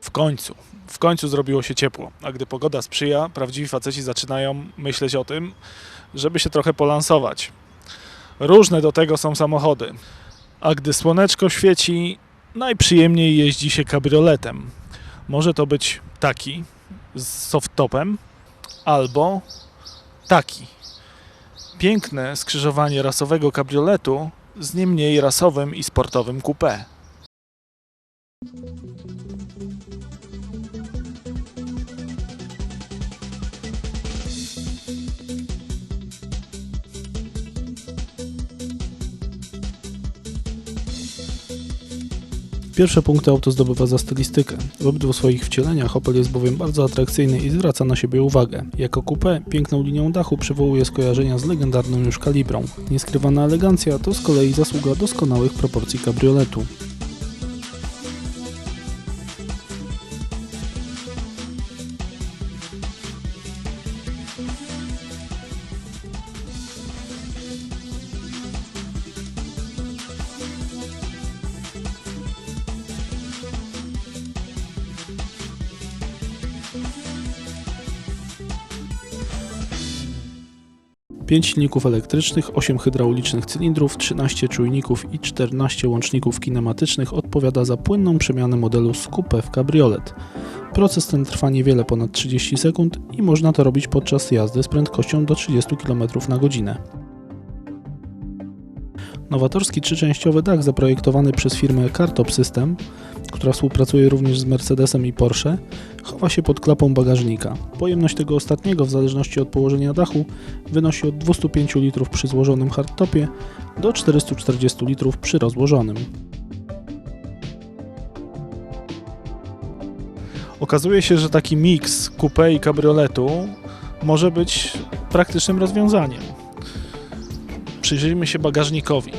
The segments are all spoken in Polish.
W końcu, w końcu zrobiło się ciepło, a gdy pogoda sprzyja, prawdziwi faceci zaczynają myśleć o tym, żeby się trochę polansować. Różne do tego są samochody, a gdy słoneczko świeci, najprzyjemniej jeździ się kabrioletem. Może to być taki z softtopem, albo taki. Piękne skrzyżowanie rasowego kabrioletu z nie mniej rasowym i sportowym coupé. Pierwsze punkty auto zdobywa za stylistykę. W obydwu swoich wcieleniach Opel jest bowiem bardzo atrakcyjny i zwraca na siebie uwagę. Jako coupé piękną linią dachu przywołuje skojarzenia z legendarną już kalibrą. Nieskrywana elegancja to z kolei zasługa doskonałych proporcji kabrioletu. Pięć silników elektrycznych, 8 hydraulicznych cylindrów, 13 czujników i 14 łączników kinematycznych odpowiada za płynną przemianę modelu z coupe w kabriolet. Proces ten trwa niewiele ponad 30 sekund i można to robić podczas jazdy z prędkością do 30 km na godzinę. Nowatorski trzyczęściowy dach zaprojektowany przez firmę Cartop System, która współpracuje również z Mercedesem i Porsche, chowa się pod klapą bagażnika. Pojemność tego ostatniego w zależności od położenia dachu wynosi od 205 litrów przy złożonym hardtopie do 440 litrów przy rozłożonym. Okazuje się, że taki miks coupe i kabrioletu może być praktycznym rozwiązaniem. Przyjrzyjmy się bagażnikowi.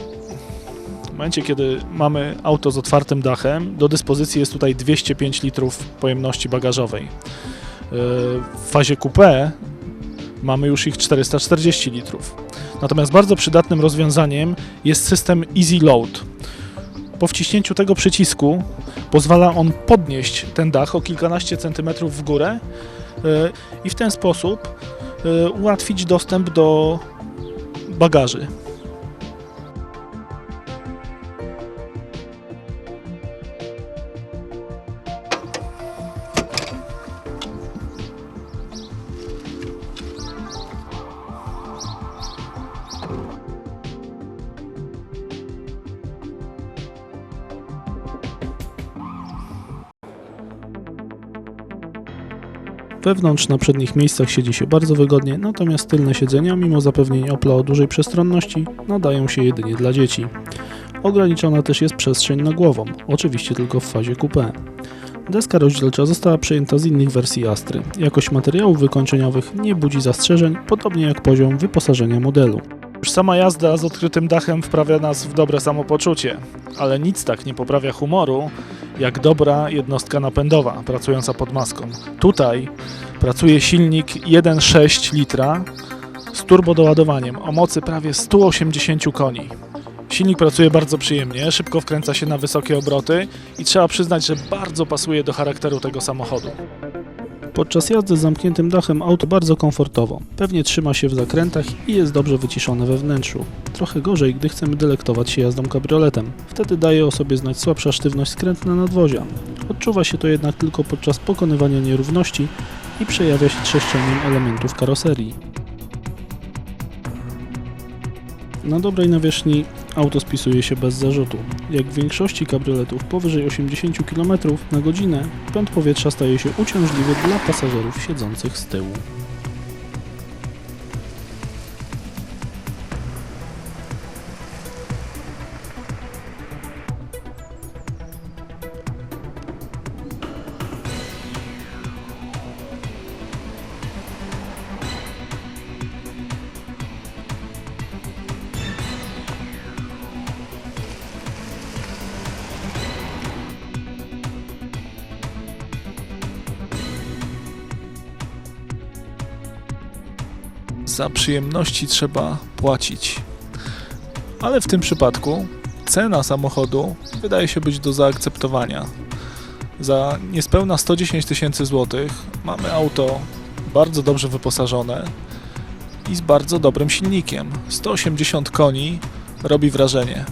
W momencie, kiedy mamy auto z otwartym dachem, do dyspozycji jest tutaj 205 litrów pojemności bagażowej. W fazie coupe mamy już ich 440 litrów. Natomiast bardzo przydatnym rozwiązaniem jest system Easy Load. Po wciśnięciu tego przycisku pozwala on podnieść ten dach o kilkanaście centymetrów w górę yy, i w ten sposób yy, ułatwić dostęp do багажи. Wewnątrz na przednich miejscach siedzi się bardzo wygodnie, natomiast tylne siedzenia, mimo zapewnień Opla o dużej przestronności, nadają się jedynie dla dzieci. Ograniczona też jest przestrzeń na głową, oczywiście tylko w fazie coupé. Deska rozdzielcza została przejęta z innych wersji Astry. Jakość materiałów wykończeniowych nie budzi zastrzeżeń, podobnie jak poziom wyposażenia modelu. Już sama jazda z odkrytym dachem wprawia nas w dobre samopoczucie, ale nic tak nie poprawia humoru, jak dobra jednostka napędowa pracująca pod maską. Tutaj pracuje silnik 1,6 litra z turbodoładowaniem o mocy prawie 180 koni. Silnik pracuje bardzo przyjemnie, szybko wkręca się na wysokie obroty i trzeba przyznać, że bardzo pasuje do charakteru tego samochodu. Podczas jazdy z zamkniętym dachem auto bardzo komfortowo. Pewnie trzyma się w zakrętach i jest dobrze wyciszone we wnętrzu. Trochę gorzej, gdy chcemy delektować się jazdą kabrioletem. Wtedy daje o sobie znać słabsza sztywność skrętna nadwozia. Odczuwa się to jednak tylko podczas pokonywania nierówności i przejawia się trzeszczeniem elementów karoserii. Na dobrej nawierzchni auto spisuje się bez zarzutu. Jak w większości kabrioletów powyżej 80 km na godzinę, pęd powietrza staje się uciążliwy dla pasażerów siedzących z tyłu. Za przyjemności trzeba płacić. Ale w tym przypadku cena samochodu wydaje się być do zaakceptowania. Za niespełna 110 tysięcy złotych mamy auto bardzo dobrze wyposażone i z bardzo dobrym silnikiem. 180 koni robi wrażenie.